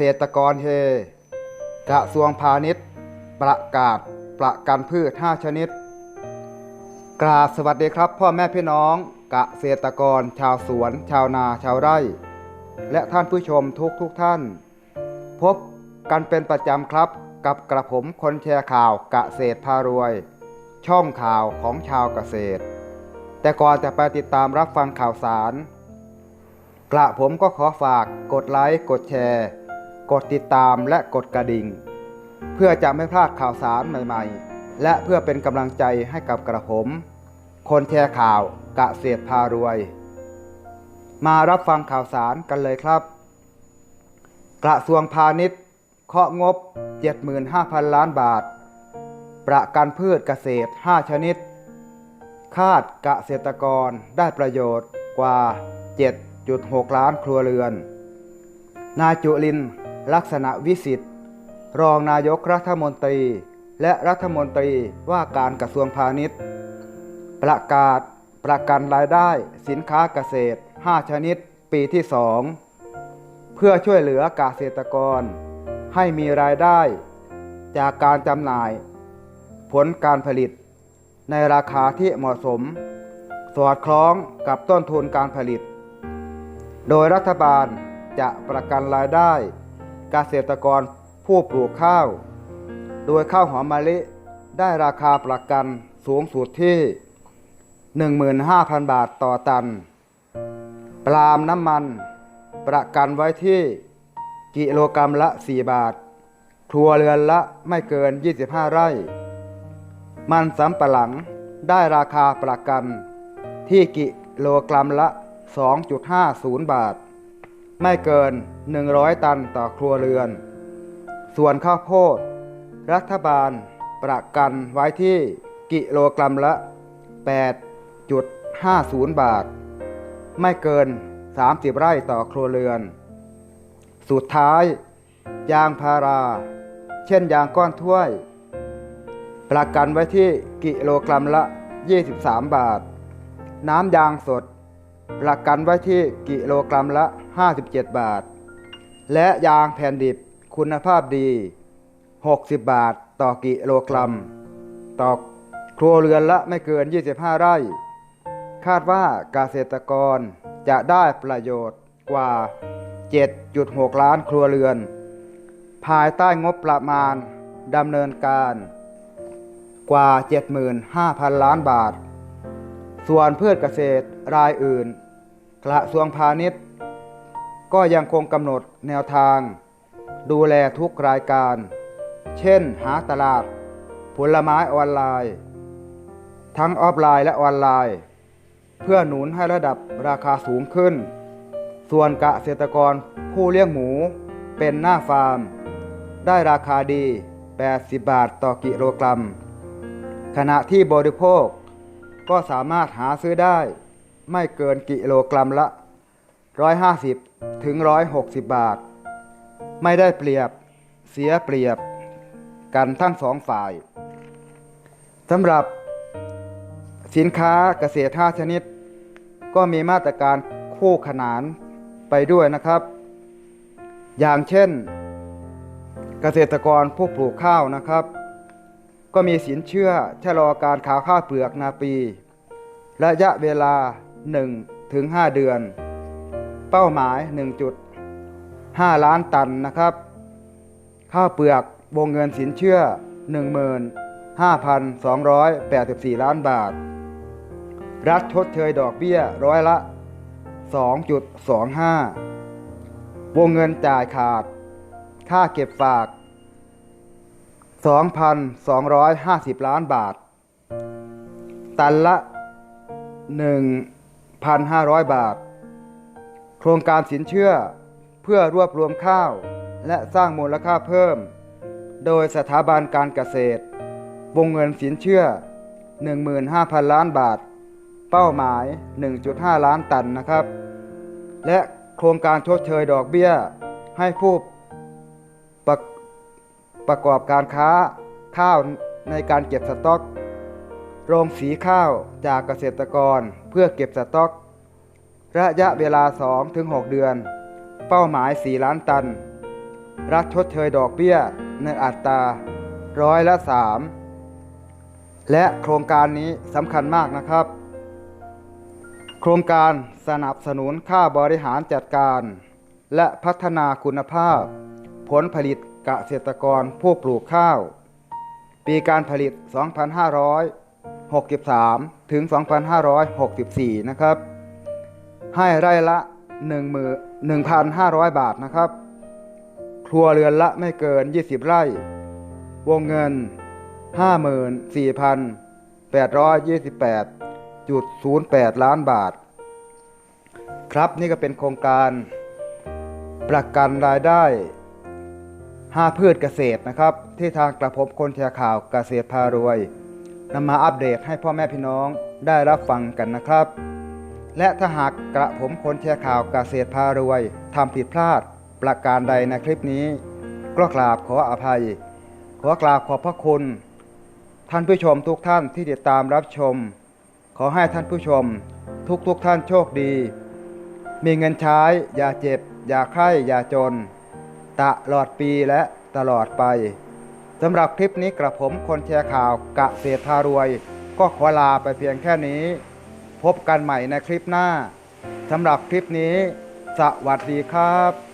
ษตรกรเฮกระทรวงพาณิชย์ ประกาศประกันพืช 5 ชนิด กราบสวัสดีครับ พ่อแม่พี่น้องเกษตรกร ชาวสวน ชาวนา ชาวไร่ และท่านผู้ชมทุกทุกท่าน พบกันเป็นประจำครับกับกระผมคนแชร์ข่าวเกษตรพารวย ช่องข่าวของชาวเกษตร แต่ก่อนจะไปติดตามรับฟังข่าวสาร กระผมก็ขอฝากกดไลค์กดแชร์ กดติดตามและกดกระดิ่ง เพื่อจะไม่พลาดข่าวสารใหม่ๆ และเพื่อเป็นกำลังใจให้กับกระผม คนแชร์ข่าวกะเศษพารวย มารับฟังข่าวสารกันเลยครับ กระทรวงพาณิชย์เคาะงบ 75,000 ล้านบาท ประกันพืชเกษตร 5 ชนิด คาดเกษตรกรได้ประโยชน์กว่า 7.6 ล้านครัวเรือน นายจุลิน ลักษณะวิสิทธิ์ รองนายกรัฐมนตรี และรัฐมนตรีว่าการกระทรวงพาณิชย์ ประกาศประกันรายได้สินค้าเกษตร 5 ชนิดปีที่ 2 เพื่อช่วยเหลือเกษตรกร ให้มีรายได้ จากการจำหน่าย ผลการผลิต ในราคาที่เหมาะสม สอดคล้องกับต้นทุนการผลิต โดยรัฐบาลจะประกันรายได้ เกษตรกรผู้ปลูกข้าว โดยข้าวหอมมะลิได้ราคาประกันสูงสุดที่ 15,000 บาทต่อตัน ปลาล์มน้ำมันประกันไว้ที่กิโลกรรัมละ 4 บาท ครัวเรือนละไม่เกิน 25 ไร่ มันสำปะหลังได้ราคาประกันที่กิโลกรัมละ 2.50 บาท ไม่เกิน 100 ตันต่อครัวเรือน ส่วนข้าวโพด รัฐบาลประกันไว้ที่กิโลกรัมละ 8.50 บาท ไม่เกิน 30 ไร่ต่อครัวเรือน สุดท้าย ยางพารา เช่นยางก้อนถ้วย ประกันไว้ที่กิโลกรัมละ 23 บาท น้ำยางสด ประกันไว้ที่กิโลกรัมละ 57 บาท และยางแผ่นดิบคุณภาพดี 60 บาทต่อกิโลกรัม ต่อครัวเรือนละไม่เกิน 25 ไร่ คาดว่าเกษตรกรจะได้ประโยชน์กว่า 7.6 ล้านครัวเรือน ภายใต้งบประมาณดำเนินการกว่า 75,000 ล้านบาท ส่วนพืชเกษตร รายอื่น กระทรวงพาณิชย์ ก็ยังคงกำหนดแนวทาง ดูแลทุกรายการ เช่น หาตลาด ผลไม้ออนไลน์ ทั้งออฟไลน์และออนไลน์ เพื่อหนุนให้ระดับราคาสูงขึ้น ส่วนกเกษตรกรผู้เลี้ยงหมูเป็นหน้าฟาร์ม ได้ราคาดี 80 บาทต่อกิโลกรัม ขณะที่บริโภคก็สามารถหาซื้อได้ ไม่เกินกิโลกรัมละ 150 ถึง 160 บาท ไม่ได้เปรียบเสียเปรียบกันทั้งสองฝ่ายสำหรับสินค้าเกษตร5ชนิด ก็มีมาตรการคู่ขนานไปด้วยนะครับ อย่างเช่น เกษตรกรผู้ปลูกข้าวนะครับ ก็มีสินเชื่อชะลอการขาวข้าวเปลือกนาปี ระยะเวลา 1ถึง5เดือน เป้าหมาย 1.5 ล้านตันนะครับ ข้าวเปลือกวงเงินสินเชื่อ 15,284 ล้านบาท รัฐชดเชยดอกเบี้ยร้อยละ 2.25 วงเงินจ่ายขาด ค่าเก็บฝาก 2,250 ล้านบาท ตันละ 1,500 บาท โครงการสินเชื่อเพื่อรวบรวมข้าว และสร้างมูลค่าเพิ่ม โดยสถาบันการเกษตร วงเงินสินเชื่อ 15,000 ล้านบาท เป้าหมาย 1.5 ล้านตันนะครับ และโครงการชดเชยดอกเบี้ย ให้ผู้ประประกอบการค้าข้าวในการเก็บสต็อก โรงสีข้าวจากเกษตรกรเพื่อเก็บสต็อก ระยะเวลา 2-6 เดือน เป้าหมาย 4 ล้านตัน รัฐชดเชยดอกเบี้ยในอัตราร้อยละสามและโครงการนี้สำคัญมากนะครับ โครงการสนับสนุนค่าบริหารจัดการ และพัฒนาคุณภาพ ผลผลิตเกษตรกรผู้ปลูกข้าว ปีการผลิต 2,500 2563 ถึง 2564 นะครับ ให้ไร่ละ1 1,500 บาทนะครับ ครัวเรือนละไม่เกิน 20 ไร่ วงเงิน 54,828.08 ล้านบาท ครับนี่ก็เป็นโครงการ ประกันรายได้5พืชเกษตรนะครับ ที่ทางกระผมคนแชร์ข่าวเกษตรพารวย นำมาอัปเดตให้พ่อแม่พี่น้องได้รับฟังกันนะครับ และถ้าหากกระผมคนแชร์ข่าวเกษตรพารวยทำผิดพลาดประการใดในคลิปนี้ก็กราบขออภัย ขอกราบขอบพระคุณ ท่านผู้ชมทุกท่านที่ติดตามรับชม ขอให้ท่านผู้ชม ทุกทุกๆท่านโชคดี มีเงินใช้ อย่าเจ็บ อย่าไข้ อย่าจน ตลอดปีและตลอดไป สำหรับคลิปนี้กระผมคนแชร์ข่าวกะเศรษฐารวย ก็ขอลาไปเพียงแค่นี้ พบกันใหม่ในคลิปหน้าสำหรับคลิปนี้ สวัสดีครับ